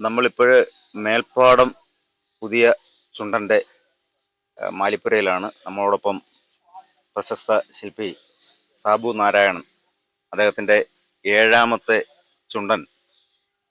നമ്മളിപ്പോൾ മേൽപ്പാടം പുതിയ ചുണ്ടന്റെ മാലിപ്പുരയിലാണ്. നമ്മളോടൊപ്പം പ്രശസ്ത ശില്പി സാബു നാരായണൻ. അദ്ദേഹത്തിന്റെ ഏഴാമത്തെ ചുണ്ടൻ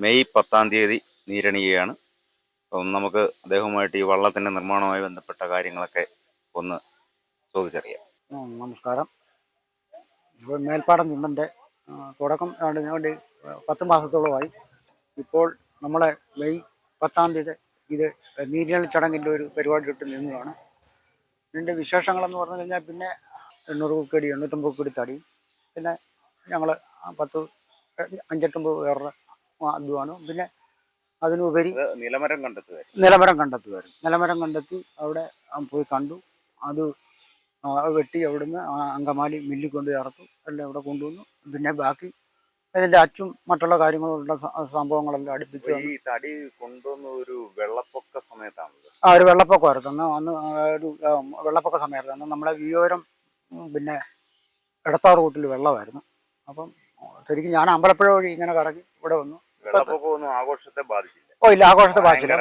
മെയ് പത്താം തീയതി നീരണിയുകയാണ്. അപ്പം നമുക്ക് അദ്ദേഹവുമായിട്ട് ഈ വള്ളത്തിന്റെ നിർമ്മാണവുമായി ബന്ധപ്പെട്ട കാര്യങ്ങളൊക്കെ ഒന്ന് ചോദിച്ചറിയാം. നമസ്കാരം. ഇപ്പോൾ മേൽപ്പാടം ചുണ്ടന്റെ തുടക്കം വേണ്ടി പത്ത് മാസത്തോളമായി. ഇപ്പോൾ നമ്മളെ മെയ് പത്താം തീയതി ഇത് നീരിയൽ ചടങ്ങിന്റെ ഒരു പരിപാടി ഇട്ട് നിന്നതാണ്. ഇതിന്റെ വിശേഷങ്ങളെന്ന് പറഞ്ഞു കഴിഞ്ഞാൽ പിന്നെ എണ്ണൂറ് കുക്കടി എണ്ണൂറ്റമ്പത് കുക്കടി തടി പിന്നെ ഞങ്ങൾ പത്ത് അഞ്ചെട്ടൊമ്പത് പേരുടെ അധ്വാനം പിന്നെ അതിനുപരി നിലമരം കണ്ടെത്തുക നിലമരം കണ്ടെത്തുമായിരുന്നു നിലമരം കണ്ടെത്തി അവിടെ പോയി കണ്ടു. അത് വെട്ടി അവിടുന്ന് അങ്കമാലി മില്ലിൽ കൊണ്ട് ചേർത്തു എല്ലാം ഇവിടെ കൊണ്ടുവന്നു. പിന്നെ ബാക്കി അതിന്റെ അച്ചും മറ്റുള്ള കാര്യങ്ങളുള്ള സംഭവങ്ങളെല്ലാം അടുപ്പിച്ച് ഈ തടി കൊണ്ടുവന്ന ഒരു വെള്ളപ്പൊക്ക സമയത്താണല്ലോ. ആ ഒരു വെള്ളപ്പൊക്കമായിരുന്നു. അന്ന് അന്ന് ഒരു വെള്ളപ്പൊക്ക സമയമായിരുന്നു. അന്ന് നമ്മുടെ വിയോരം പിന്നെ ഇടത്താർ റൂട്ടിൽ വെള്ളമായിരുന്നു. അപ്പം ശരിക്കും ഞാൻ അമ്പലപ്പുഴ വഴി ഇങ്ങനെ കറങ്ങി ഇവിടെ വന്നു. വെള്ളപ്പൊക്കമൊന്നും ആഘോഷത്തെ ബാധിച്ചില്ല. ഓ ഇല്ല ആഘോഷത്തെ ബാധിച്ചില്ല.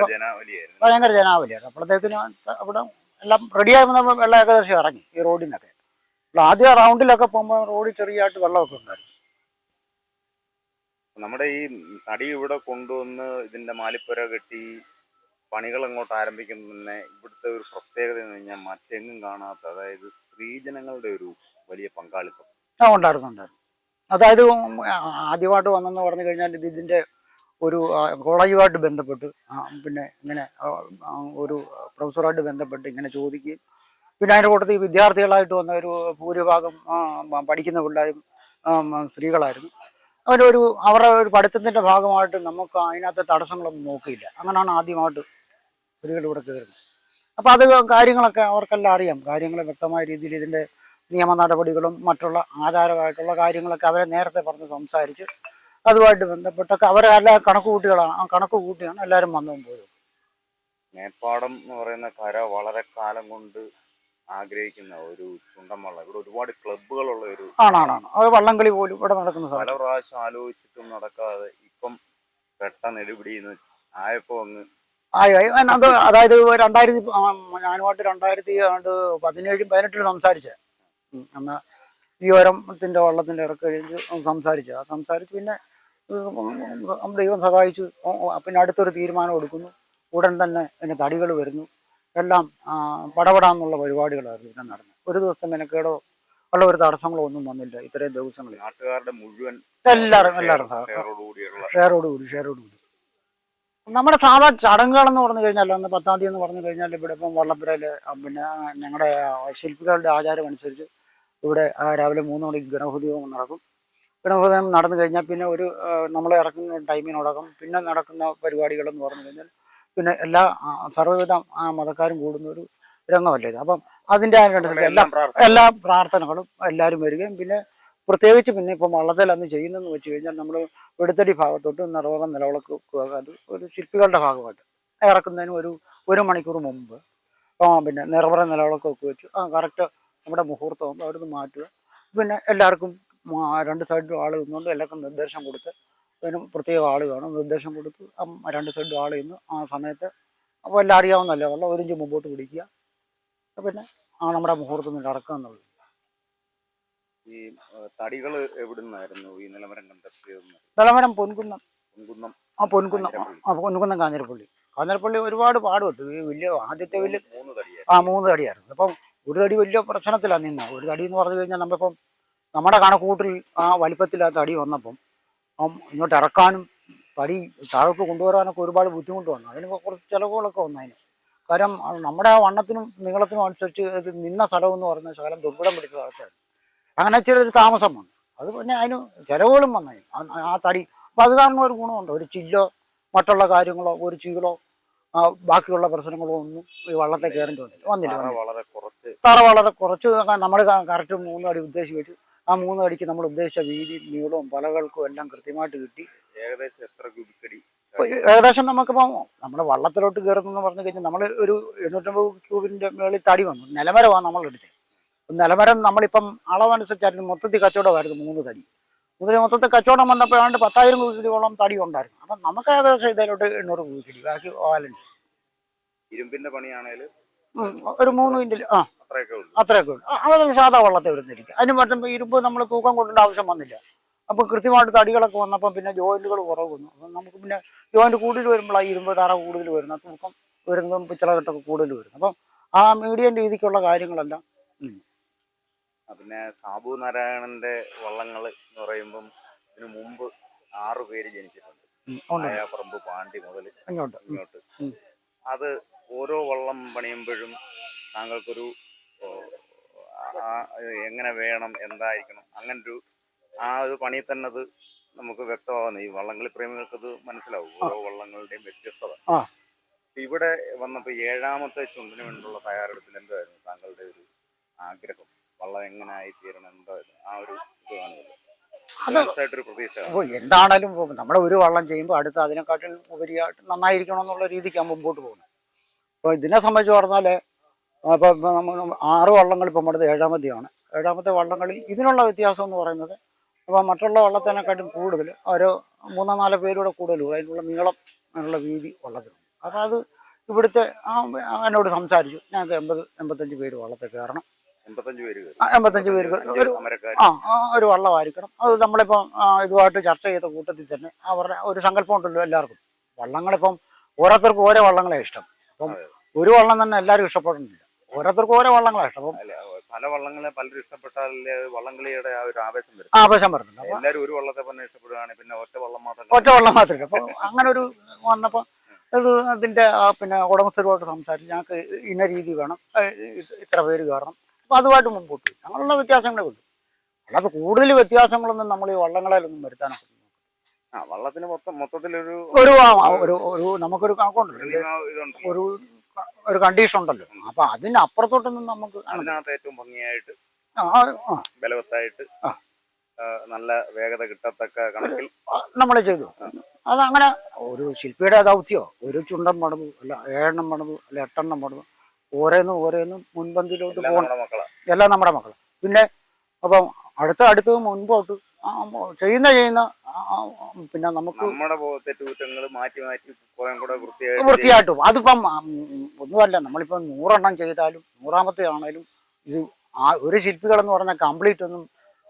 ഭയങ്കര ജനാവലിയായിരുന്നു. അപ്പോഴത്തേക്ക് ഞാൻ അവിടെ എല്ലാം റെഡിയായി വന്നപ്പോൾ വെള്ളം ഏകദേശം ഇറങ്ങി ഈ റോഡിൽ നിന്നൊക്കെ. ആദ്യം റൗണ്ടിലൊക്കെ പോകുമ്പോൾ റോഡിൽ ചെറിയതായിട്ട് വെള്ളമൊക്കെ ഉണ്ടായിരുന്നു. നമ്മുടെ ഈ തടി ഇവിടെ കൊണ്ടുവന്ന് ഇതിന്റെ മാലിപ്പുര കെട്ടി പണികൾ അങ്ങോട്ട് ആരംഭിക്കുന്ന തന്നെ ഇവിടുത്തെ ഒരു പ്രത്യേകത എന്ന് കഴിഞ്ഞാൽ മറ്റെങ്ങും കാണാത്ത അതായത് സ്ത്രീജനങ്ങളുടെ ഒരു വലിയ പങ്കാളിത്തം. ആ അതായത് ആദ്യമായിട്ട് വന്നെന്ന് പറഞ്ഞു കഴിഞ്ഞാൽ ഇത് ഇതിന്റെ ഒരു കോളേജുമായിട്ട് ബന്ധപ്പെട്ട് പിന്നെ ഇങ്ങനെ ഒരു പ്രൊഫസറുമായിട്ട് ബന്ധപ്പെട്ട് ഇങ്ങനെ ചോദിക്കുകയും പിന്നെ അതിന്റെ കൂട്ടത്തിൽ വിദ്യാർത്ഥികളായിട്ട് വന്ന ഒരു ഭൂരിഭാഗം പഠിക്കുന്ന പിള്ളേരും സ്ത്രീകളായിരുന്നു. അവരൊരു അവരുടെ ഒരു പഠിത്തത്തിന്റെ ഭാഗമായിട്ട് നമുക്ക് അതിനകത്ത് തടസ്സങ്ങളൊന്നും നോക്കിയില്ല. അങ്ങനെയാണ് ആദ്യമായിട്ട് സ്ത്രീകൾ ഇവിടെ കയറുന്നത്. അപ്പോൾ അത് കാര്യങ്ങളൊക്കെ അവർക്കെല്ലാം അറിയാം. കാര്യങ്ങൾ വ്യക്തമായ രീതിയിൽ ഇതിന്റെ നിയമ നടപടികളും മറ്റുള്ള ആധാരമായിട്ടുള്ള കാര്യങ്ങളൊക്കെ അവരെ നേരത്തെ പറഞ്ഞ് സംസാരിച്ച് അതുമായിട്ട് ബന്ധപ്പെട്ടൊക്കെ അവരെ എല്ലാ കണക്ക് കൂട്ടികളാണ് ആ കണക്ക് കൂട്ടിയാണ് എല്ലാവരും വന്നതും പോയത്. മേപ്പാടം എന്ന് പറയുന്ന കര വളരെ കാലം കൊണ്ട് ആഗ്രഹിക്കുന്ന ഒരു ചുണ്ടൻ വള്ളം ഇവിടെ ഒരുപാട് ക്ലബ്ബുകളുള്ള ഒരു ആണാണാണ്. അത് വള്ളംകളി പോലും ഇവിടെ നടക്കുന്ന പല പ്രാവശ്യം ആലോചിച്ചിട്ടും നടക്കാതെ ഇപ്പം പെട്ടെന്ന് എടുപിടി ആയപ്പോ അങ്ങ് ആയി അത് അതായത് രണ്ടായിരത്തി ആ, ഞാനുമായിട്ട് രണ്ടായിരത്തി ആണ്ട് പതിനേഴും പതിനെട്ടിലും സംസാരിച്ചത് അന്ന് ഈ ഓരത്തിന്റെ വള്ളത്തിന്റെ ഇറക്ക് കഴിഞ്ഞ് സംസാരിച്ചത് ആ സംസാരിച്ച് പിന്നെ ഉം, ദൈവം സഹായിച്ചു. പിന്നെ അടുത്തൊരു തീരുമാനം എടുക്കുന്നു. ഉടൻ തന്നെ അതിന് തടികൾ വരുന്നു. എല്ലാം പടപടാന്നുള്ള പരിപാടികളായിരുന്നു ഇവിടെ നടന്നത്. ഒരു ദിവസം മെനക്കേടോ ഉള്ള ഒരു തടസ്സങ്ങളോ ഒന്നും വന്നില്ല ഇത്രയും ദിവസങ്ങളിൽ. നാട്ടുകാരുടെ മുഴുവൻ എല്ലാവരും എല്ലാവരും ഷെയറോട് കൂടി ഷെയറോട് കൂടി. നമ്മുടെ സാധാ ചടങ്ങുകളെന്ന് പറഞ്ഞു കഴിഞ്ഞാൽ അന്ന് പത്താം തീയതി എന്ന് പറഞ്ഞു കഴിഞ്ഞാൽ ഇവിടെ ഇപ്പം വള്ളപ്പുരയിൽ പിന്നെ ഞങ്ങളുടെ ശില്പികളുടെ ആചാരം അനുസരിച്ച് ഇവിടെ രാവിലെ മൂന്ന് മണിക്ക് ഗണപതിയോഗം നടക്കും. ഗണഹോദയം നടന്നു കഴിഞ്ഞാൽ പിന്നെ ഒരു നമ്മളെ ഇറക്കുന്ന ടൈമിനോടകം പിന്നെ നടക്കുന്ന പരിപാടികളെന്ന് പറഞ്ഞു കഴിഞ്ഞാൽ പിന്നെ എല്ലാ സർവവിധ മതക്കാരും കൂടുന്ന ഒരു രംഗമല്ലേ ഇത് അപ്പം അതിന്റെ എല്ലാ എല്ലാം പ്രാർത്ഥന. എല്ലാ പ്രാർത്ഥനകളും എല്ലാവരും വരികയും പിന്നെ പ്രത്യേകിച്ച് പിന്നെ ഇപ്പം വള്ളത്തിൽ അന്ന് ചെയ്യുന്നതെന്ന് വെച്ച് കഴിഞ്ഞാൽ നമ്മൾ വെടുത്തടി ഭാഗത്തോട്ട് നിറവകം നിലവിളക്ക് വെക്കുക. അത് ഒരു ശില്പികളുടെ ഭാഗമായിട്ട് ഇറക്കുന്നതിന് ഒരു ഒരു മണിക്കൂർ മുമ്പ് ആ പിന്നെ നിറവറ നിലവിളക്കൊക്കെ വെച്ച് ആ കറക്റ്റ് നമ്മുടെ മുഹൂർത്തം അവിടെ അവിടുന്ന് മാറ്റുക പിന്നെ എല്ലാവർക്കും രണ്ട് സൈഡിലും ആൾ നിന്നുകൊണ്ട് എല്ലാവർക്കും നിർദ്ദേശം കൊടുത്ത് അതിനും പ്രത്യേക ആൾ കാണും നിർദ്ദേശം കൊടുത്ത് ആ രണ്ട് സൈഡ് ആൾ ചെയ്യുന്നു ആ സമയത്ത് അപ്പോൾ എല്ലാം അറിയാവുന്നതല്ലേ? വെള്ളം ഒരു ഇഞ്ച് മുമ്പോട്ട് പിടിക്കുക. പിന്നെ ആ നമ്മുടെ മുഹൂർത്തം നടക്കുക എന്നുള്ളത്. ഈ തടികൾ എവിടുന്നായിരുന്നു? ഈ നിലമരം കണ്ടെത്തിയത് നിലമരം പൊൻകുന്നം. പൊൻകുന്നം. ആ പൊൻകുന്നം. ആ പൊൻകുന്നം കാഞ്ഞിരപ്പള്ളി. കാഞ്ഞിരപ്പള്ളി ഒരുപാട് പാടുപെട്ടു ഈ വലിയ ആദ്യത്തെ വലിയ മൂന്ന് ആ മൂന്ന് തടിയായിരുന്നു. അപ്പം ഒരു തടി വലിയ പ്രശ്നത്തിലാണ് നിന്ന. ഒരു തടി എന്ന് പറഞ്ഞു കഴിഞ്ഞാൽ നമ്മളിപ്പം നമ്മുടെ കണക്കൂട്ടിൽ ആ വലിപ്പത്തിൽ ആ തടി വന്നപ്പം ഇങ്ങോട്ട് ഇറക്കാനും പടി താഴോട്ട് കൊണ്ടുവരാനൊക്കെ ഒരുപാട് ബുദ്ധിമുട്ട് വന്നു അതിന് കുറച്ച് ചിലവുകളൊക്കെ വന്നു അതിന്. കാരണം നമ്മുടെ ആ വണ്ണത്തിനും നീളത്തിനും അനുസരിച്ച് ഇത് നിന്ന സ്ഥലം എന്ന് പറഞ്ഞ ശകലം ദുർബലം പിടിച്ച സ്ഥലത്തായിരുന്നു അങ്ങനെ ചെറിയൊരു താമസം വന്നു. അത് പിന്നെ അതിന് ചിലവുകളും വന്നതിന് ആ- തടി. അപ്പം അത് കാരണം ഒരു ഗുണമുണ്ട്. ഒരു ചില്ലോ മറ്റുള്ള കാര്യങ്ങളോ ഒരു ചീകളോ ബാക്കിയുള്ള പ്രശ്നങ്ങളോ ഒന്നും ഈ വള്ളത്തെ കയറേണ്ടി വന്നില്ല. വന്നില്ല വളരെ കുറച്ച്. തറ വളരെ കുറച്ച്. നമ്മൾ കറക്റ്റ് മൂന്നടി ഉദ്ദേശിച്ചു ഉദ്ദേശിച്ച് വെച്ചു ആ മൂന്ന് അടിക്ക് നമ്മൾ ഉദ്ദേശിച്ച വീതി നീളവും പലകൾക്കും എല്ലാം കൃത്യമായിട്ട് കിട്ടി. ഏകദേശം എത്ര ക്യൂബിക്കടി ഏകദേശം ഏകദേശം നമുക്കിപ്പം നമ്മുടെ വള്ളത്തിലോട്ട് കയറുന്നെന്ന് പറഞ്ഞു കഴിഞ്ഞാൽ നമ്മൾ ഒരു എണ്ണൂറ്റമ്പത് ക്യൂബിന്റെ മേളിൽ തടി വന്നു. നിലമരമാണ് നമ്മൾ എടുത്തത്. നിലമരം നമ്മളിപ്പം അളവനുസരിച്ചായിരുന്നു. മൊത്തത്തിൽ കച്ചവടമായിരുന്നു മൂന്ന് തടി. മുതൽ മൊത്തത്തിൽ കച്ചവടം വന്നപ്പോൾ ഏതാണ്ട് പത്തായിരം കുഴിക്കിടിയോളം തടി ഉണ്ടായിരുന്നു. അപ്പം നമുക്ക് ഏകദേശം ഇതിലോട്ട് എണ്ണൂറ് കുഴിക്കിടി ബാക്കി ബാലൻസ് ഇരുമ്പിന്റെ പണിയാണേൽ ഒരു മൂന്ന് മിനിറ്റിൽ ആ. അത്രയൊക്കെ ഉള്ളൂ. ആ, അതൊക്കെ സാധാ വെള്ളത്തിൽ വരുന്നിരിക്കും. അതിന് മറ്റും ഇരുമ്പ് നമ്മൾ തൂക്കം കൊണ്ടേണ്ട ആവശ്യം വന്നില്ല. അപ്പം കൃത്യമായിട്ട് തടികളൊക്കെ വന്നപ്പം പിന്നെ ജോയിന്റുകൾ കുറവ് വന്നു അപ്പം നമുക്ക് പിന്നെ ജോയിന്റ് കൂടുതൽ വരുമ്പോൾ ഇരുമ്പ് തറ കൂടുതൽ വരുന്ന തൂക്കം വരുന്നതും പിച്ചളകട്ടൊക്കെ കൂടുതൽ വരുന്നു അപ്പം ആ മീഡിയം രീതിക്കുള്ള കാര്യങ്ങളെല്ലാം പിന്നെ സാബു നാരായണന്റെ വള്ളങ്ങൾ എന്ന് പറയുമ്പം ഇതിനു മുമ്പ് ആറു പേര് ജനിച്ചിട്ടുണ്ട്. പറമ്പ് പാണ്ടി മുതൽ അങ്ങോട്ട്. അത് ഓരോ വള്ളം പണിയുമ്പോഴും താങ്കൾക്കൊരു ആ എങ്ങനെ വേണം എന്തായിരിക്കണം അങ്ങനെ ഒരു ആ ഒരു പണി തന്നെ അത് നമുക്ക് വ്യക്തമാകുന്നു ഈ വള്ളംകളി പ്രേമികൾക്ക് അത് മനസ്സിലാവും. ഓരോ വള്ളങ്ങളുടെയും വ്യത്യസ്തത. ഇവിടെ വന്നപ്പോ ഏഴാമത്തെ ചുണ്ടിന് വേണ്ടിയുള്ള തയ്യാറെടുപ്പിൽ എന്തായിരുന്നു താങ്കളുടെ ഒരു ആഗ്രഹം? വള്ളം എങ്ങനെ ആയി തീരണം എന്തായിരുന്നു ആ ഒരു ഇത് കാണുമല്ലോ. അത് മനസ്സായിട്ടൊരു പ്രതീക്ഷ കാണും. അപ്പോൾ എന്താണേലും നമ്മൾ ഒരു വള്ളം ചെയ്യുമ്പോൾ അടുത്ത അതിനെക്കാട്ടിൽ ഉപരിയായിട്ട് നന്നായിരിക്കണം എന്നുള്ള രീതിക്കാണ് മുമ്പോട്ട് പോകുന്നത്. അപ്പോൾ ഇതിനെ സംബന്ധിച്ച് പറഞ്ഞാൽ ഇപ്പോൾ നമ്മൾ ആറ് വള്ളങ്ങൾ ഇപ്പം അടുത്ത് ഏഴാമത്തെയാണ്. ഏഴാമത്തെ വള്ളങ്ങളിൽ ഇതിനുള്ള വ്യത്യാസം എന്ന് പറയുന്നത് അപ്പോൾ മറ്റുള്ള വള്ളത്തിനെക്കാട്ടും കൂടുതൽ ഒരു മൂന്നോ നാലോ പേരുടെ കൂടുതലും അതിനുള്ള നീളം അതിനുള്ള വീതി വള്ളത്തിനുണ്ട് അപ്പോൾ അത് ഇവിടുത്തെ എന്നോട് സംസാരിച്ചു. ഞങ്ങൾക്ക് എൺപത് എൺപത്തഞ്ച് പേര് വള്ളത്തിൽ കയറണം. എൺപത്തഞ്ച് പേര് കയറി. ആ, ഒരു വള്ളം ആ ആ, ഒരു വള്ളമായിരിക്കണം. അത് നമ്മളിപ്പം ഇതുമായിട്ട് ചർച്ച ചെയ്ത കൂട്ടത്തിൽ തന്നെ അവരുടെ ഒരു സങ്കല്പം ഉണ്ടല്ലോ എല്ലാവർക്കും. വള്ളങ്ങളിപ്പം ഓരോരുത്തർക്കും ഓരോ വള്ളങ്ങളെ ഇഷ്ടം. അപ്പം ഒരു വള്ളം തന്നെ എല്ലാവരും ഇഷ്ടപ്പെടുന്നില്ല. ഓരോരുത്തർക്കും ഓരോ വള്ളങ്ങളാണ് ഇഷ്ടം പല വള്ളങ്ങളെ പലരും ഇഷ്ടപ്പെട്ടാലേ വള്ളംകളിയുടെ ആ ഒരു ആവേശം വരും ആവേശം വരുന്നുണ്ട്. എല്ലാവരും ഒരു വള്ളത്തെ തന്നെ ഇഷ്ടപ്പെടുകയാണെങ്കിൽ പിന്നെ ഒറ്റ വള്ളം മാത്രം ഒറ്റ വള്ളം മാത്രമേ അപ്പൊ അങ്ങനെ ഒരു വന്നപ്പോ അതിന്റെ പിന്നെ ഉടമസ്ഥരുമായിട്ട് സംസാരിച്ച് ഞങ്ങൾക്ക് ഇന്ന രീതി വേണം ഇത്ര പേര് കയറണം. അപ്പൊ അതുമായിട്ട് മുമ്പോട്ട് അങ്ങനെയുള്ള വ്യത്യാസങ്ങളെ ഉള്ളൂ. അല്ലാതെ കൂടുതൽ വ്യത്യാസങ്ങളൊന്നും നമ്മൾ ഈ വള്ളങ്ങളിലൊന്നും വരുത്താനൊക്കെ വള്ളത്തിന് മൊത്തം മൊത്തത്തിലൊരു ഒരു ഒരു നമുക്കൊരു കണക്കുണ്ടല്ലോ. ഒരു ഒരു കണ്ടീഷൻ ഉണ്ടല്ലോ. അപ്പൊ അതിനപ്പുറത്തോട്ടൊന്നും നമുക്ക് അതിനകത്ത് ഏറ്റവും ഭംഗിയായിട്ട് ബലവത്തായിട്ട് നല്ല വേഗത കിട്ടത്തക്ക കണക്കിൽ നമ്മൾ ചെയ്തു. അതങ്ങനെ ഒരു ശില്പിയുടെ ദൗത്യോ ഒരു ചുണ്ടൻ പണിതു അല്ല ഏഴെണ്ണം പണിതു അല്ല എട്ടെണ്ണം പണിതു ഓരോന്നും ഓരോന്നും മുൻപന്തിയിലോട്ട് പോകണം. എല്ലാം നമ്മുടെ മക്കളാണ് പിന്നെ അപ്പം അടുത്ത അടുത്ത് മുൻപോട്ട് ചെയ്യുന്ന ചെയ്യുന്ന. പിന്നെ നമുക്ക് നമ്മുടെ തെറ്റുകുറ്റങ്ങൾ മാറ്റി മാറ്റി വൃത്തിയായിട്ട് അതിപ്പം ഒന്നുമല്ല നമ്മളിപ്പം നൂറെണ്ണം ചെയ്താലും നൂറാമത്തെ ആണേലും ഇത് ആ ഒരു ശില്പികളെന്ന് പറഞ്ഞാൽ കംപ്ലീറ്റ് ഒന്നും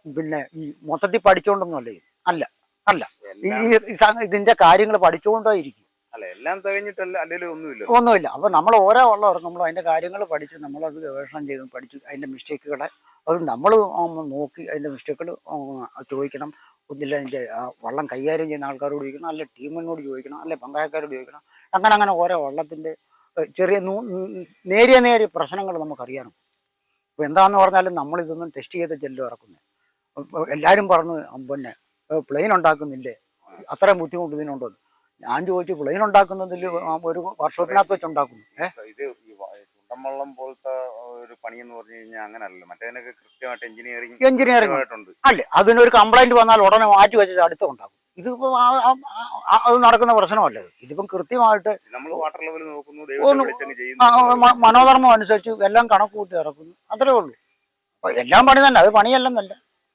പിന്നെ ഈ മൊത്തത്തിൽ പഠിച്ചോണ്ടൊന്നും അല്ലേ അല്ല അല്ല. ഈ ഇതിന്റെ കാര്യങ്ങൾ പഠിച്ചുകൊണ്ടേയിരിക്കും അല്ല എല്ലാം തികഞ്ഞിട്ടല്ല അല്ലെങ്കിൽ ഒന്നുമില്ല. ഒന്നുമില്ല. അപ്പൊ നമ്മൾ ഓരോ ഉള്ളവർ നമ്മൾ അതിന്റെ കാര്യങ്ങൾ പഠിച്ച് നമ്മളത് ഗവേഷണം ചെയ്ത് പഠിച്ച് അതിന്റെ മിസ്റ്റേക്കുകളെ അത് നമ്മൾ നോക്കി അതിന്റെ മിസ്റ്റേക്കുകൾ ചോദിക്കണം. ഒന്നില്ല അതിന്റെ വള്ളം കൈകാര്യം ചെയ്യുന്ന ആൾക്കാരോട് ചോദിക്കണം. അല്ലെ ടീമിനോട് ചോദിക്കണം. അല്ലെ പങ്കായക്കാരോട് ചോദിക്കണം. അങ്ങനെ അങ്ങനെ ഓരോ വള്ളത്തിന്റെ ചെറിയ നേരിയ നേരിയ പ്രശ്നങ്ങൾ നമുക്കറിയാനും അപ്പോൾ എന്താന്ന് പറഞ്ഞാലും നമ്മളിതൊന്നും ടെസ്റ്റ് ചെയ്ത് ചെല്ലും ഇറക്കുന്നത് എല്ലാവരും പറഞ്ഞു പിന്നെ പ്ലെയിൻ ഉണ്ടാക്കുന്നില്ലേ? അത്രയും ബുദ്ധിമുട്ട് ഇതിനുണ്ടോ എന്ന്." ഞാൻ ചോദിച്ചു പ്ലെയിൻ ഉണ്ടാക്കുന്നതിൽ ഒരു വർക്ക്ഷോപ്പിനകത്ത് വെച്ച് ഉണ്ടാക്കുന്നു. ഏഹ് ഈ പോലത്തെ ഒരു പണി എന്ന് പറഞ്ഞു കഴിഞ്ഞാൽ അങ്ങനല്ലല്ലോ. മറ്റേതിനൊക്കെ കൃത്യമായിട്ട് എഞ്ചിനീയറിംഗ് എഞ്ചിനീയറിംഗ് ആയിട്ടുണ്ട് അല്ലേ? അതിനൊരു കംപ്ലൈന്റ് വന്നാൽ ഉടനെ മാറ്റി വെച്ചത് അടുത്ത് ഉണ്ടാക്കും ഇതിപ്പോ അത് നടക്കുന്ന പ്രശ്നമല്ലത് ഇതിപ്പം കൃത്യമായിട്ട് നമ്മൾ വാട്ടർ ലെവൽ നോക്കുന്നു മനോധർമ്മം അനുസരിച്ച് എല്ലാം കണക്ക് കൂട്ടി ഇറക്കുന്നു. അത്രേ ഉള്ളൂ. എല്ലാം പണി തന്നെ. അത് പണിയല്ലെന്നല്ല.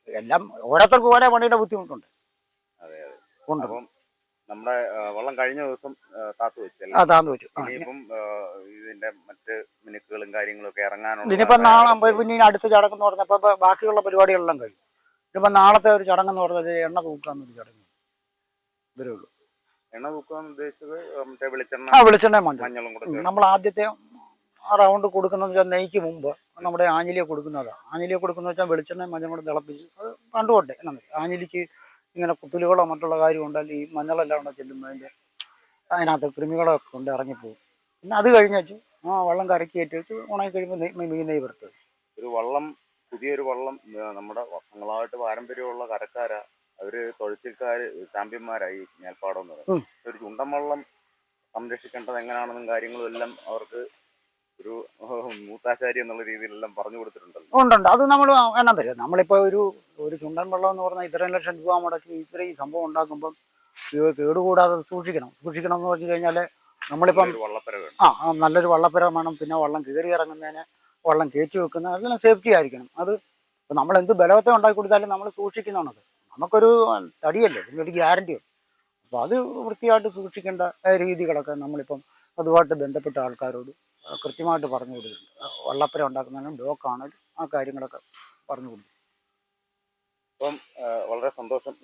എല്ലാം ഓരോരുത്തർക്കും ഓരോ പണിയുടെ ബുദ്ധിമുട്ടുണ്ട്. അതെ അതെ. ഉണ്ട്. അപ്പം നമ്മുടെ വെള്ളം കഴിഞ്ഞ ദിവസം താത്തു വെച്ചല്ലേ? താന്ന് വെച്ചു. ആ ഇനിയിപ്പം ഇതിന്റെ മറ്റ് മിനുക്കുകളും കാര്യങ്ങളും ഒക്കെ ഇറങ്ങാനുള്ള ഇതിനിപ്പോ നാളെ ആകുമ്പോ പിന്നെ ഇനി അടുത്ത ചടങ്ങെന്ന് പറഞ്ഞപ്പോ ഇപ്പൊ ബാക്കിയുള്ള പരിപാടികളെല്ലാം കഴിഞ്ഞു ഇനിയിപ്പോ നാളത്തെ ഒരു ചടങ്ങെന്ന് പറഞ്ഞത് എണ്ണ തൂക്കാന്ന് ഒരു ചടങ്ങ്. ഇവരേ ഉള്ളൂ. എണ്ണ തൂക്കാൻ ഉദ്ദേശിച്ചത് മറ്റേ വെളിച്ചെണ്ണ ആ വെളിച്ചെണ്ണ മഞ്ഞൾ. മഞ്ഞളും കൂടെ ചേർത്ത്. നമ്മൾ ആദ്യത്തെ റൗണ്ട് കൊടുക്കുന്നത് വെച്ചാൽ നെയ്ക്ക് മുമ്പ് നമ്മുടെ ആഞ്ഞിലിയെ കൊടുക്കുന്നതാണ് ആഞ്ഞിലിയെ കൊടുക്കുന്ന വെച്ചാൽ വെളിച്ചെണ്ണ മഞ്ഞൾ കൂടെ തിളപ്പിച്ച് അത് എന്നാ മതി. ആഞ്ഞിലിക്ക് ഇങ്ങനെ കുത്തലുകളോ മറ്റുള്ള കാര്യം ഉണ്ടെങ്കിൽ ഈ മഞ്ഞളെല്ലാം കൂടെ ചെല്ലുമ്പോൾ അതിന്റെ അതിനകത്ത് കൃമികളൊക്കെ കൊണ്ട് ഇറങ്ങിപ്പോകും. പിന്നെ അത് കഴിഞ്ഞ് വെച്ച് ആ വെള്ളം കറക്കി കയറ്റി വെച്ച് ഉണങ്ങി കഴിയുമ്പോൾ നെയ് മീൻ നെയ്യ് വറുത്തത് ഒരു വള്ളം പുതിയൊരു വള്ളം നമ്മുടെ വർഷങ്ങളായിട്ട് പാരമ്പര്യമുള്ള കരക്കാരാ. അവർ തൊഴിച്ചിൽക്കാര് ചാമ്പ്യന്മാരായി മേൽപ്പാടം എന്ന് പറയുന്നത്. ഒരു ചുണ്ടൻ വള്ളം സംരക്ഷിക്കേണ്ടത് എങ്ങനെയാണെന്നും കാര്യങ്ങളും എല്ലാം അവർക്ക് ഒരു മൂത്താശാരി എന്നുള്ള രീതിയിലെല്ലാം പറഞ്ഞു കൊടുത്തിട്ടുണ്ടല്ലോ. ഉണ്ടുണ്ട് അത് നമ്മൾ എന്നാ തരും. നമ്മളിപ്പോ ഒരു ഒരു ചുണ്ടൻ വെള്ളം എന്ന് പറഞ്ഞാൽ ഇത്രയും ലക്ഷം രൂപ മുടക്കി ഇത്രയും സംഭവം ഉണ്ടാക്കുമ്പം കേടുകൂടാതെ സൂക്ഷിക്കണം. സൂക്ഷിക്കണം എന്ന് വെച്ച് കഴിഞ്ഞാൽ നമ്മളിപ്പം ആ നല്ലൊരു വള്ളപ്പുര വേണം. പിന്നെ വള്ളം കയറി ഇറങ്ങുന്നതിന് വള്ളം കയറ്റി വെക്കുന്ന അതെല്ലാം സേഫ്റ്റി ആയിരിക്കണം. അത് ഇപ്പം നമ്മൾ എന്ത് ബലവത്തെ ഉണ്ടാക്കി കൊടുത്താലും നമ്മൾ സൂക്ഷിക്കുന്നതാണത് നമുക്കൊരു തടിയല്ലേ? ഇതിനൊരു ഗ്യാരണ്ടിയോ? അപ്പോൾ അത് വൃത്തിയായിട്ട് സൂക്ഷിക്കേണ്ട രീതികളൊക്കെ നമ്മളിപ്പം അതുമായിട്ട് ബന്ധപ്പെട്ട ആൾക്കാരോട് കൃത്യമായിട്ട് പറഞ്ഞു കൊടുക്കുന്നുണ്ട്. വള്ളപ്പര ഉണ്ടാക്കുന്നതിനും ഡോക്കാണെങ്കിലും ആ കാര്യങ്ങളൊക്കെ പറഞ്ഞു കൊടുക്കും അപ്പം വളരെ സന്തോഷം.